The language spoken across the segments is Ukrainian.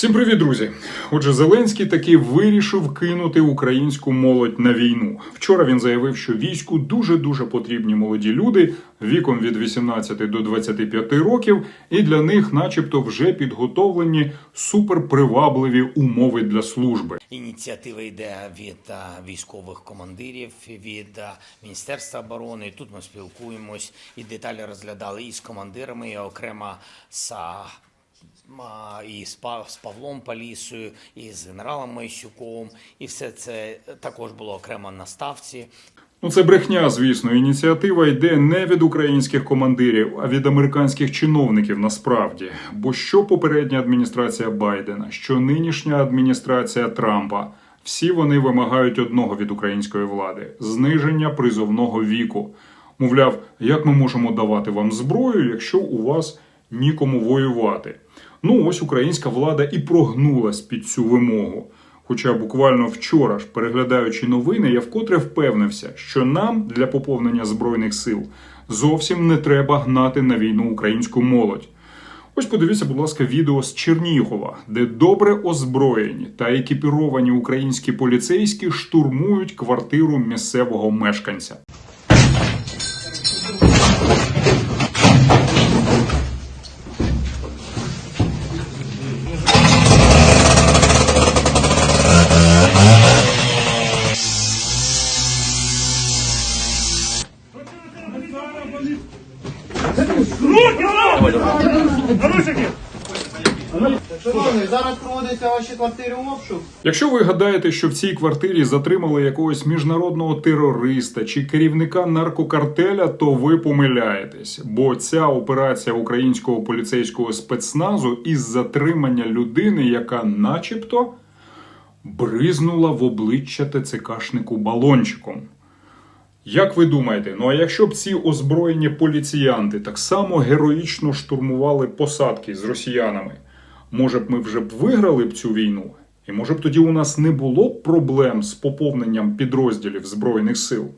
Всім привіт, друзі! Отже, Зеленський таки вирішив кинути українську молодь на війну. Вчора він заявив, що війську дуже дуже потрібні молоді люди віком від 18 до 25 років, і для них, начебто, вже підготовлені суперпривабливі умови для служби. Ініціатива йде від військових командирів, від Міністерства оборони. Тут ми спілкуємось і деталі розглядали і з командирами, і окремо з і з, Павлом Палісою, і з генералом Майсюком. І все це також було окремо на ставці. Ну, це брехня, звісно. Ініціатива йде не від українських командирів, а від американських чиновників насправді. Бо що попередня адміністрація Байдена, що нинішня адміністрація Трампа, всі вони вимагають одного від української влади зниження призовного віку. Мовляв, як ми можемо давати вам зброю, якщо у вас нікому воювати? Ну, ось українська влада і прогнулась під цю вимогу. Хоча буквально вчора ж, переглядаючи новини, я вкотре впевнився, що нам для поповнення збройних сил зовсім не треба гнати на війну українську молодь. Ось подивіться, будь ласка, відео з Чернігова, де добре озброєні та екіпіровані українські поліцейські штурмують квартиру місцевого мешканця. Зараз проводиться в вашій квартирі обшук. Якщо ви гадаєте, що в цій квартирі затримали якогось міжнародного терориста чи керівника наркокартеля, то ви помиляєтесь, бо ця операція українського поліцейського спецназу із затримання людини, яка, начебто, бризнула в обличчя ТЦКшнику балончиком. Як ви думаєте, ну а якщо б ці озброєні поліціянти так само героїчно штурмували посадки з росіянами, може б ми вже б виграли б цю війну? І може б тоді у нас не було б проблем з поповненням підрозділів Збройних сил?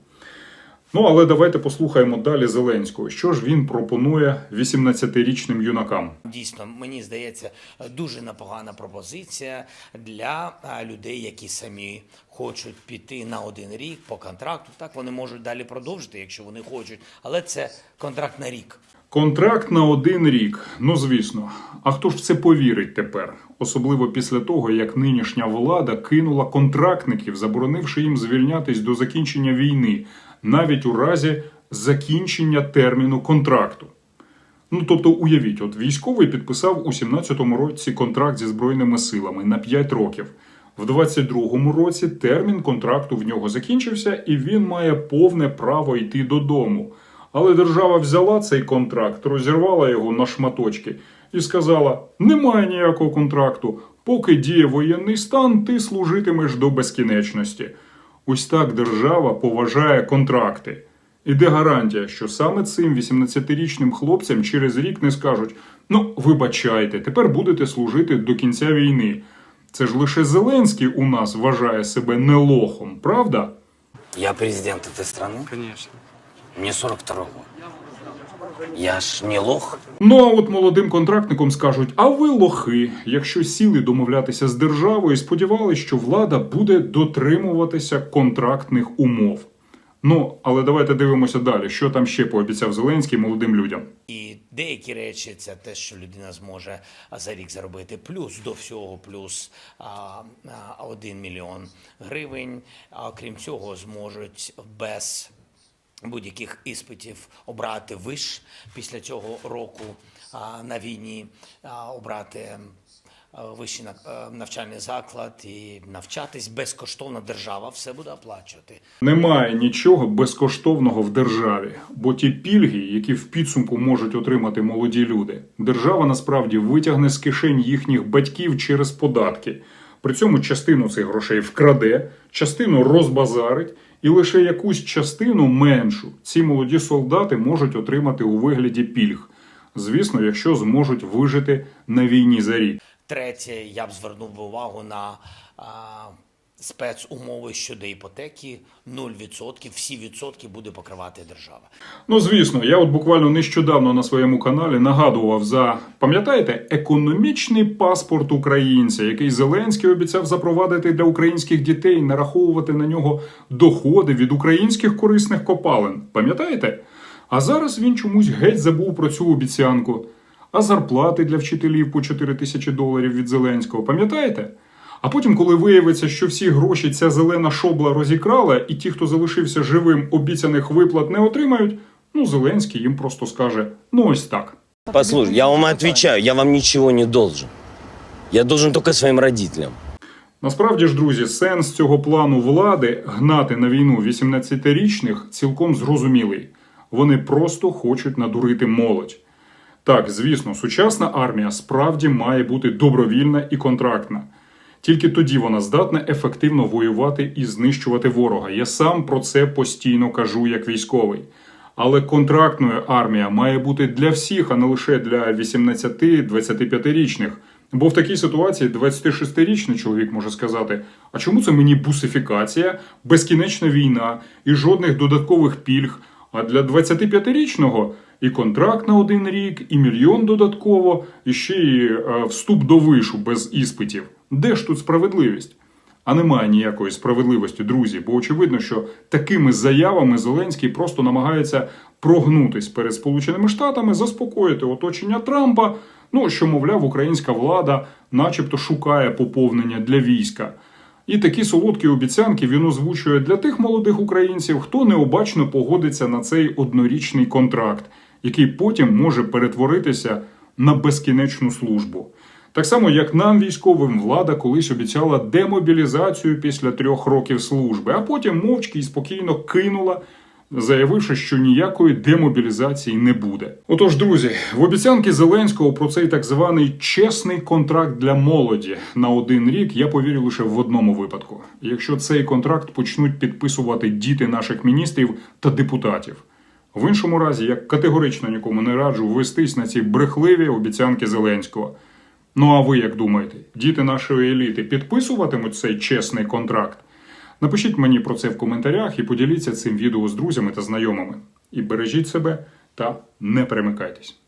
Ну але давайте послухаємо далі Зеленського. Що ж він пропонує 18-річним юнакам? Дійсно, мені здається, дуже непогана пропозиція для людей, які самі хочуть піти на один рік по контракту. Так вони можуть далі продовжити, якщо вони хочуть, але це контракт на рік. Контракт на один рік. Ну звісно. А хто ж в це повірить тепер? Особливо після того, як нинішня влада кинула контрактників, заборонивши їм звільнятись до закінчення війни, навіть у разі закінчення терміну контракту. Ну тобто, уявіть, от військовий підписав у 17-му році контракт зі збройними силами на 5 років. В 22-му році термін контракту в нього закінчився, і він має повне право йти додому. Але держава взяла цей контракт, розірвала його на шматочки і сказала: немає ніякого контракту. Поки діє воєнний стан, ти служитимеш до безкінечності. Ось так держава поважає контракти. І де гарантія, що саме цим 18-річним хлопцям через рік не скажуть: ну, вибачайте, тепер будете служити до кінця війни. Це ж лише Зеленський у нас вважає себе не лохом, правда? Я президент цієї країни. Звісно. Мені 42 год. Я ж не лох. Ну а от молодим контрактникам скажуть: а ви лохи, якщо сіли домовлятися з державою, і сподівалися, що влада буде дотримуватися контрактних умов. Ну, але давайте дивимося далі, що там ще пообіцяв Зеленський молодим людям. І деякі речі це те, що людина зможе за рік заробити. Плюс до всього, плюс а, 1 мільйон гривень. А окрім цього, зможуть без будь-яких іспитів обрати виш після цього року на війні, обрати. Вищий на- навчальний заклад і навчатись безкоштовно держава все буде оплачувати. Немає нічого безкоштовного в державі, бо ті пільги, які в підсумку можуть отримати молоді люди, держава насправді витягне з кишень їхніх батьків через податки. При цьому частину цих грошей вкраде, частину розбазарить, і лише якусь частину меншу ці молоді солдати можуть отримати у вигляді пільг. Звісно, якщо зможуть вижити на війні за рік. Третє, я б звернув увагу на а, спецумови щодо іпотеки 0%, всі відсотки буде покривати держава. Ну, звісно, я от буквально нещодавно на своєму каналі нагадував за, пам'ятаєте, економічний паспорт українця, який Зеленський обіцяв запровадити для українських дітей, нараховувати на нього доходи від українських корисних копалин. Пам'ятаєте? А зараз він чомусь геть забув про цю обіцянку. А зарплати для вчителів по 4 тисячі доларів від Зеленського, пам'ятаєте? А потім, коли виявиться, що всі гроші ця зелена шобла розікрала, і ті, хто залишився живим, обіцяних виплат не отримають, ну Зеленський їм просто скаже: ну ось так. Послушай, я вам отвечаю, я вам ничего не должен. Я должен только своим родителям. Насправді ж, друзі, сенс цього плану влади гнати на війну 18-річних цілком зрозумілий. Вони просто хочуть надурити молодь. Так, звісно, сучасна армія справді має бути добровільна і контрактна. Тільки тоді вона здатна ефективно воювати і знищувати ворога. Я сам про це постійно кажу як військовий. Але контрактною армія має бути для всіх, а не лише для 18-25-річних. Бо в такій ситуації 26-річний чоловік може сказати: а чому це мені бусифікація, безкінечна війна і жодних додаткових пільг? А для 25-річного і контракт на один рік, і мільйон додатково, і ще й е, вступ до вишу без іспитів. Де ж тут справедливість? А немає ніякої справедливості, друзі, бо очевидно, що такими заявами Зеленський просто намагається прогнутись перед Сполученими Штатами, заспокоїти оточення Трампа. Ну що, мовляв, українська влада, начебто, шукає поповнення для війська. І такі солодкі обіцянки він озвучує для тих молодих українців, хто необачно погодиться на цей однорічний контракт, який потім може перетворитися на безкінечну службу. Так само, як нам, військовим, влада колись обіцяла демобілізацію після трьох років служби, а потім мовчки і спокійно кинула, заявивши, що ніякої демобілізації не буде. Отож, друзі, в обіцянки Зеленського про цей так званий чесний контракт для молоді на один рік я повірю лише в одному випадку: якщо цей контракт почнуть підписувати діти наших міністрів та депутатів. В іншому разі я категорично нікому не раджу вестись на ці брехливі обіцянки Зеленського. Ну а ви як думаєте, діти нашої еліти підписуватимуть цей чесний контракт? Напишіть мені про це в коментарях і поділіться цим відео з друзями та знайомими. І бережіть себе та не перемикайтесь.